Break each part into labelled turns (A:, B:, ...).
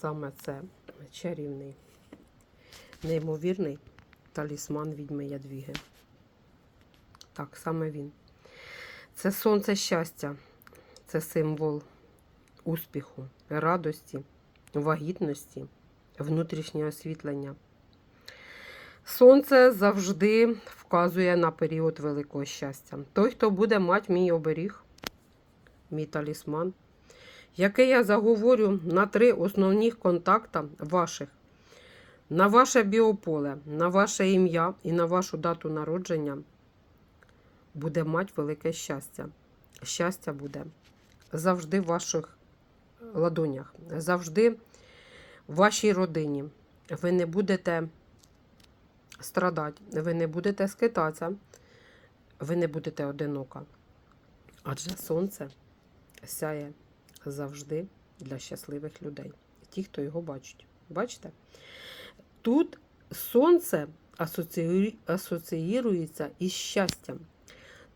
A: саме це чарівний, неймовірний талісман відьми Ядвіги. Так, саме він. Це сонце щастя, це символ успіху, радості, вагітності, внутрішнього освітлення. Сонце завжди вказує на період великого щастя. Той, хто буде мати мій оберіг, мій талісман, який я заговорю на три основних контакта ваших, на ваше біополе, на ваше ім'я і на вашу дату народження, буде мати велике щастя. Щастя буде завжди в ваших ладонях, завжди в вашій родині. Ви не будете страдати, ви не будете скитатися, ви не будете одинока. Адже сонце сяє завжди для щасливих людей. Ті, хто його бачить. Бачите? Тут сонце асоціюється із щастям.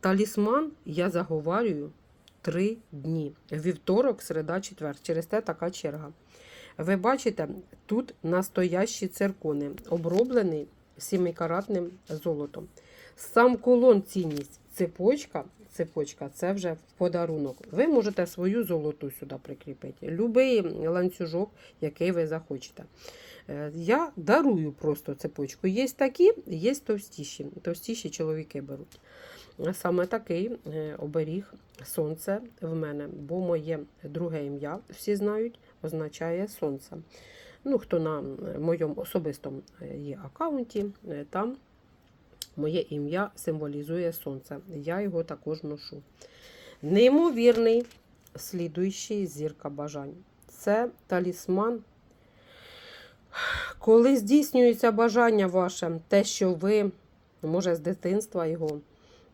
A: Талісман я заговарюю три дні. Вівторок, середа, четвер. Через те така черга. Ви бачите, тут настоящі циркони, оброблений сімикаратним золотом. Сам колон цінність, цепочка, цепочка це вже в подарунок. Ви можете свою золоту сюди прикріпити. Любий ланцюжок, який ви захочете. Е, Я дарую просто цепочку. Є такі, є товстіші. Товстіші чоловіки беруть. Саме такий е, оберіг сонце в мене, бо моє друге ім'я, всі знають, означає сонце. Ну, хто на моєму особистому е, є аккаунті, там моє ім'я символізує сонце. Я його також ношу. Неймовірний слідуючий зірка бажань. Це талісман. Коли здійснюється бажання ваше, те, що ви, може, з дитинства його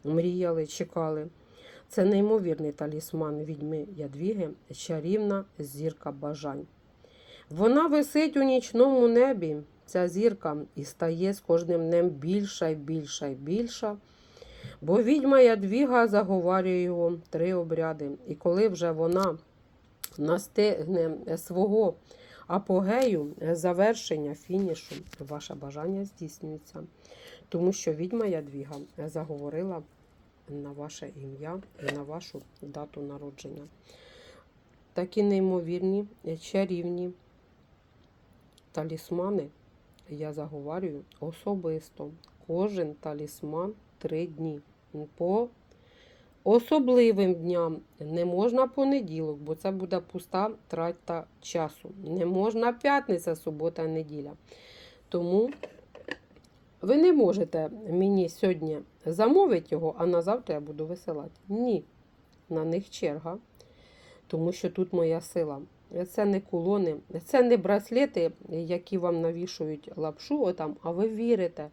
A: мріяли, чекали. Це неймовірний талісман відьми Ядвіги, чарівна зірка бажань. Вона висить у нічному небі, ця зірка, і стає з кожним днем більша і більша і більша. Бо відьма Ядвіга заговарює його три обряди. І коли вже вона настигне свого апогею, завершення, фінішу, ваше бажання здійснюється. Тому що відьма Ядвіга заговорила на ваше ім'я і на вашу дату народження. Такі неймовірні, чарівні талісмани я заговорюю особисто. Кожен талісман три дні. По особливим дням не можна понеділок, бо це буде пуста трата часу. Не можна п'ятниця, субота, неділя. Тому ви не можете мені сьогодні замовити його, а на завтра я буду висилати. Ні, на них черга, тому що тут моя сила. Це не кулони, це не браслети, які вам навішують лапшу, отам, а ви вірите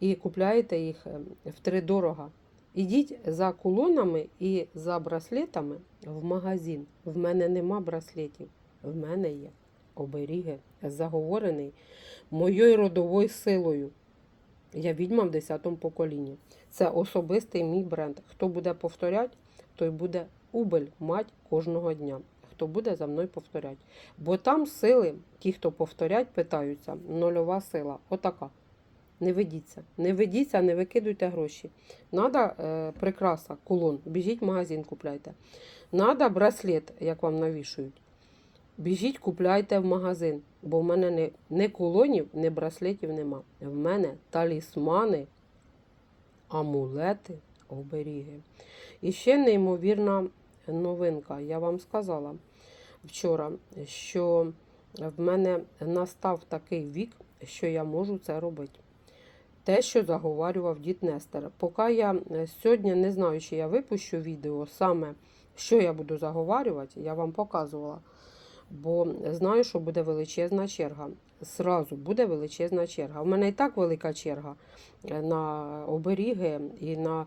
A: і купляєте їх е, втридорога. Ідіть за кулонами і за браслетами в магазин. В мене нема браслетів, в мене є оберіги, заговорений моєю родовою силою. Я відьма в 10 поколінні. Це особистий мій бренд. Хто буде повторяти, той буде убель мать кожного дня. Хто буде за мною повторяти. Бо там сили, ті, хто повторять, питаються, нульова сила. Отака. Не ведіться. Не ведіться, не викидуйте гроші. Надо е, прикраса, кулон. Біжіть в магазин, купляйте. Надо браслет, як вам навішують. Біжіть, купляйте в магазин, бо в мене не, не кулонів, не браслетів нема. В мене талісмани, амулети, оберіги. І ще неймовірна новинка. Я вам сказала вчора, що в мене настав такий вік, що я можу це робити. Те, що заговарював дід Нестер. Поки я е, сьогодні не знаю, чи я випущу відео саме, що я буду заговарювати, я вам показувала. Бо знаю, що буде величезна черга. Зразу буде величезна черга. У мене і так велика черга е, на оберіги і на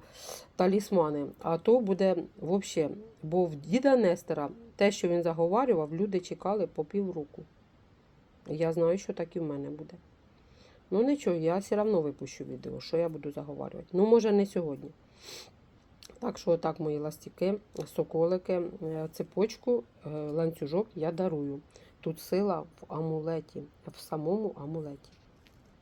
A: талісмани. А то буде взагалі, бо в діда Нестера те, що він заговарював, люди чекали по півроку. Я знаю, що так і в мене буде. Ну нічого, я все одно випущу відео, що я буду заговарювати. Ну, може, не сьогодні. Так що, отак, мої ластіки, соколики, е, цепочку, е, ланцюжок я дарую. Тут сила в амулеті, в самому амулеті.